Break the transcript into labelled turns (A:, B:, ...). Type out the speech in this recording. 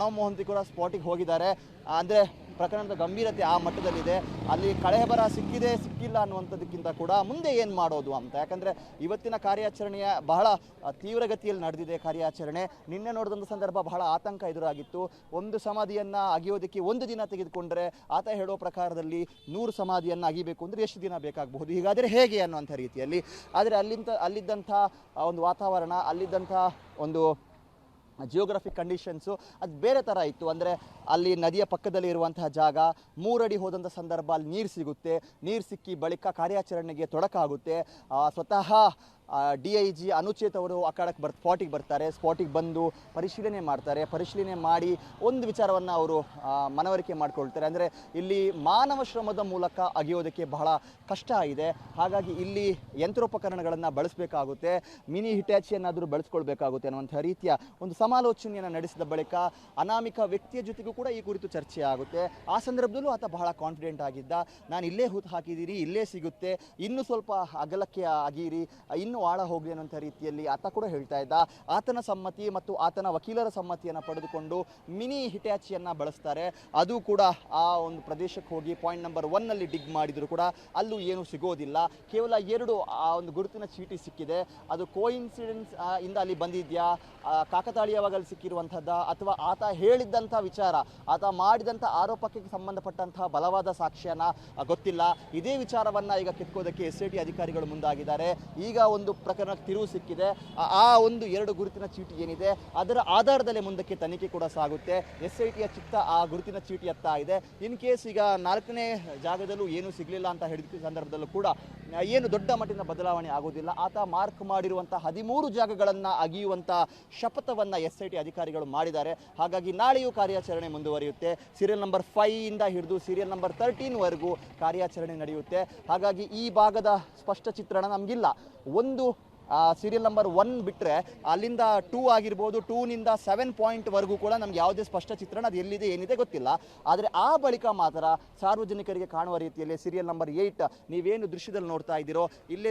A: ಪ್ರಣವ್ ಮೊಹಂತಿ ಕೂಡ ಸ್ಪಾಟಿಗೆ ಹೋಗಿದ್ದಾರೆ. ಅಂದರೆ ಪ್ರಕರಣದ ಗಂಭೀರತೆ ಆ ಮಟ್ಟದಲ್ಲಿದೆ. ಅಲ್ಲಿ ಕಳೆಬರ ಸಿಕ್ಕಿದೆ, ಸಿಕ್ಕಿಲ್ಲ ಅನ್ನುವಂಥದ್ದಕ್ಕಿಂತ ಕೂಡ ಮುಂದೆ ಏನು ಮಾಡೋದು ಅಂತ. ಯಾಕಂದರೆ ಇವತ್ತಿನ ಕಾರ್ಯಾಚರಣೆಯ ಬಹಳ ತೀವ್ರಗತಿಯಲ್ಲಿ ನಡೆದಿದೆ ಕಾರ್ಯಾಚರಣೆ. ನಿನ್ನೆ ನೋಡಿದಂಥ ಸಂದರ್ಭ ಬಹಳ ಆತಂಕ ಎದುರಾಗಿತ್ತು. ಒಂದು ಸಮಾಧಿಯನ್ನು ಅಗಿಯೋದಕ್ಕೆ ಒಂದು ದಿನ ತೆಗೆದುಕೊಂಡ್ರೆ ಆತ ಹೇಳೋ ಪ್ರಕಾರದಲ್ಲಿ ನೂರು ಸಮಾಧಿಯನ್ನು ಅಗಿಬೇಕು ಅಂದರೆ ಎಷ್ಟು ದಿನ ಬೇಕಾಗಬಹುದು? ಹೀಗಾದರೆ ಹೇಗೆ ಅನ್ನುವಂಥ ರೀತಿಯಲ್ಲಿ. ಆದರೆ ಅಲ್ಲಿಂದ ಅಲ್ಲಿದ್ದಂಥ ಒಂದು ವಾತಾವರಣ, ಅಲ್ಲಿದ್ದಂಥ ಒಂದು ಜಿಯೋಗ್ರಫಿಕ್ ಕಂಡೀಷನ್ಸು ಅದು ಬೇರೆ ಥರ ಇತ್ತು. ಅಂದರೆ ಅಲ್ಲಿ ನದಿಯ ಪಕ್ಕದಲ್ಲಿ ಇರುವಂತಹ ಜಾಗ, ಮೂರಡಿ ಹೋದಂಥ ಸಂದರ್ಭ ಅಲ್ಲಿ ನೀರು ಸಿಗುತ್ತೆ. ನೀರು ಸಿಕ್ಕಿ ಬಳಿಕ ಕಾರ್ಯಾಚರಣೆಗೆ ತೊಡಕಾಗುತ್ತೆ. ಸ್ವತಃ ಡಿ ಐ ಜಿ ಅನುಚೇತ್ ಅವರು ಕಡೆಗೆ ಬರ್, ಸ್ಪಾಟಿಗೆ ಬರ್ತಾರೆ, ಸ್ಪಾಟಿಗೆ ಬಂದು ಪರಿಶೀಲನೆ ಮಾಡ್ತಾರೆ. ಪರಿಶೀಲನೆ ಮಾಡಿ ಒಂದು ವಿಚಾರವನ್ನು ಅವರು ಮನವರಿಕೆ ಮಾಡಿಕೊಳ್ತಾರೆ. ಅಂದರೆ ಇಲ್ಲಿ ಮಾನವ ಶ್ರಮದ ಮೂಲಕ ಅಗೆಯೋದಕ್ಕೆ ಬಹಳ ಕಷ್ಟ ಇದೆ. ಹಾಗಾಗಿ ಇಲ್ಲಿ ಯಂತ್ರೋಪಕರಣಗಳನ್ನು ಬಳಸಬೇಕಾಗುತ್ತೆ. ಮಿನಿ ಹಿಟ್ಯಾಚಿಯನ್ನಾದರೂ ಬಳಸ್ಕೊಳ್ಬೇಕಾಗುತ್ತೆ ಅನ್ನುವಂಥ ರೀತಿಯ ಒಂದು ಸಮಾಲೋಚನೆಯನ್ನು ನಡೆಸಿದ ಬಳಿಕ ಅನಾಮಿಕ ವ್ಯಕ್ತಿಯ ಜೊತೆಗೂ ಕೂಡ ಈ ಕುರಿತು ಚರ್ಚೆ ಆಗುತ್ತೆ. ಆ ಸಂದರ್ಭದಲ್ಲೂ ಆತ ಬಹಳ ಕಾನ್ಫಿಡೆಂಟ್ ಆಗಿದ್ದ. ನಾನು ಇಲ್ಲೇ ಹೂತು ಹಾಕಿದ್ದೀರಿ ಇಲ್ಲೇ ಸಿಗುತ್ತೆ. ಇನ್ನೂ ಸ್ವಲ್ಪ ಅಗಲಕ್ಕೆ ಆಗಿರಿ. ಇನ್ನೂ ಆಳ ಹೋಗಲಿ ಅನ್ನೋಂಥ ರೀತಿಯಲ್ಲಿ ಆತ ಕೂಡ ಹೇಳ್ತಾ ಇದ್ದ. ಆತನ ಸಮ್ಮತಿ ಮತ್ತು ಆತನ ವಕೀಲರ ಸಮ್ಮತಿಯನ್ನು ಪಡೆದುಕೊಂಡು ಮಿನಿ ಹಿಟ್ಯಾಚಿಯನ್ನು ಬಳಸ್ತಾರೆ. ಅದು ಕೂಡ ಆ ಒಂದು ಪ್ರದೇಶಕ್ಕೆ ಹೋಗಿ ಪಾಯಿಂಟ್ ನಂಬರ್ ಒನ್ನಲ್ಲಿ ಡಿಗ್ ಮಾಡಿದ್ರು ಕೂಡ ಅಲ್ಲೂ ಏನು ಸಿಗೋದಿಲ್ಲ. ಕೇವಲ ಎರಡು ಆ ಒಂದು ಗುರುತಿನ ಚೀಟಿ ಸಿಕ್ಕಿದೆ. ಅದು ಕೋಇನ್ಸಿಡೆನ್ಸ್ ಇಂದ ಅಲ್ಲಿ ಬಂದಿದ್ಯಾ? ಕಾಕತಾಳೀಯವಾಗಿ ಅಲ್ಲಿ ಅಥವಾ ಆತ ಹೇಳಿದ್ದಂಥ ವಿಚಾರ, ಆತ ಮಾಡಿದಂಥ ಆರೋಪಕ್ಕೆ ಸಂಬಂಧಪಟ್ಟಂತಹ ಬಲವಾದ ಸಾಕ್ಷ್ಯನ ಗೊತ್ತಿಲ್ಲ. ಇದೇ ವಿಚಾರವನ್ನ ಈಗ ಕಿತ್ಕೋದಕ್ಕೆ ಎಸ್ ಐ ಟಿ ಅಧಿಕಾರಿಗಳು ಮುಂದಾಗಿದ್ದಾರೆ. ಈಗ ಒಂದು ಪ್ರಕರಣಕ್ಕೆ ತಿರುವು ಸಿಕ್ಕಿದೆ. ಆ- ಒಂದು ಎರಡು ಗುರುತಿನ ಚೀಟಿ ಏನಿದೆ, ಅದರ ಆಧಾರದಲ್ಲೇ ಮುಂದಕ್ಕೆ ತನಿಖೆ ಕೂಡ ಸಾಗುತ್ತೆ. ಎಸ್ ಐ ಟಿಯ ಚಿತ್ತ ಆ ಗುರುತಿನ ಚೀಟಿಯತ್ತ ಇದೆ. ಇನ್ ಕೇಸ್ ಈಗ ನಾಲ್ಕನೇ ಜಾಗದಲ್ಲೂ ಏನೂ ಸಿಗಲಿಲ್ಲ ಅಂತ ಹೇಳಿದ ಸಂದರ್ಭದಲ್ಲೂ ಕೂಡ, ಏನು ದೊಡ್ಡ ಮಟ್ಟಿನ ಬದಲಾವಣೆ ಆಗೋದಿಲ್ಲ. ಆತ ಮಾರ್ಕ್ ಮಾಡಿರುವಂಥ ಹದಿಮೂರು ಜಾಗಗಳನ್ನು ಅಗಿಯುವಂಥ ಶಪಥವನ್ನು ಎಸ್ ಐ ಟಿ ಅಧಿಕಾರಿಗಳು ಮಾಡಿದ್ದಾರೆ. ಹಾಗಾಗಿ ನಾಳೆಯೂ ಕಾರ್ಯಾಚರಣೆ ಮುಂದುವರಿಯುತ್ತೆ. ಸೀರಿಯಲ್ ನಂಬರ್ ಫೈವ್ ಇಂದ ಹಿಡಿದು ಸೀರಿಯಲ್ ನಂಬರ್ ತರ್ಟೀನ್ವರೆಗೂ ಕಾರ್ಯಾಚರಣೆ ನಡೆಯುತ್ತೆ. ಹಾಗಾಗಿ ಈ ಭಾಗದ ಸ್ಪಷ್ಟ ಚಿತ್ರಣ ನಮಗಿಲ್ಲ. ಒಂದು ಸೀರಿಯಲ್ ನಂಬರ್ ಒನ್ ಬಿಟ್ಟರೆ ಅಲ್ಲಿಂದ ಟೂ ಆಗಿರ್ಬೋದು ಟೂನಿಂದ ಸೆವೆನ್ ಪಾಯಿಂಟ್ವರೆಗೂ ಕೂಡ ನಮ್ಗೆ ಯಾವುದೇ ಸ್ಪಷ್ಟ ಚಿತ್ರಣ ಅದು ಎಲ್ಲಿದೆ, ಏನಿದೆ ಗೊತ್ತಿಲ್ಲ. ಆದರೆ ಆ ಬಳಿಕ ಮಾತ್ರ ಸಾರ್ವಜನಿಕರಿಗೆ ಕಾಣುವ ರೀತಿಯಲ್ಲಿ ಸೀರಿಯಲ್ ನಂಬರ್ ಏಯ್ಟ್ ನೀವೇನು ದೃಶ್ಯದಲ್ಲಿ ನೋಡ್ತಾ ಇದ್ದೀರೋ, ಇಲ್ಲೇ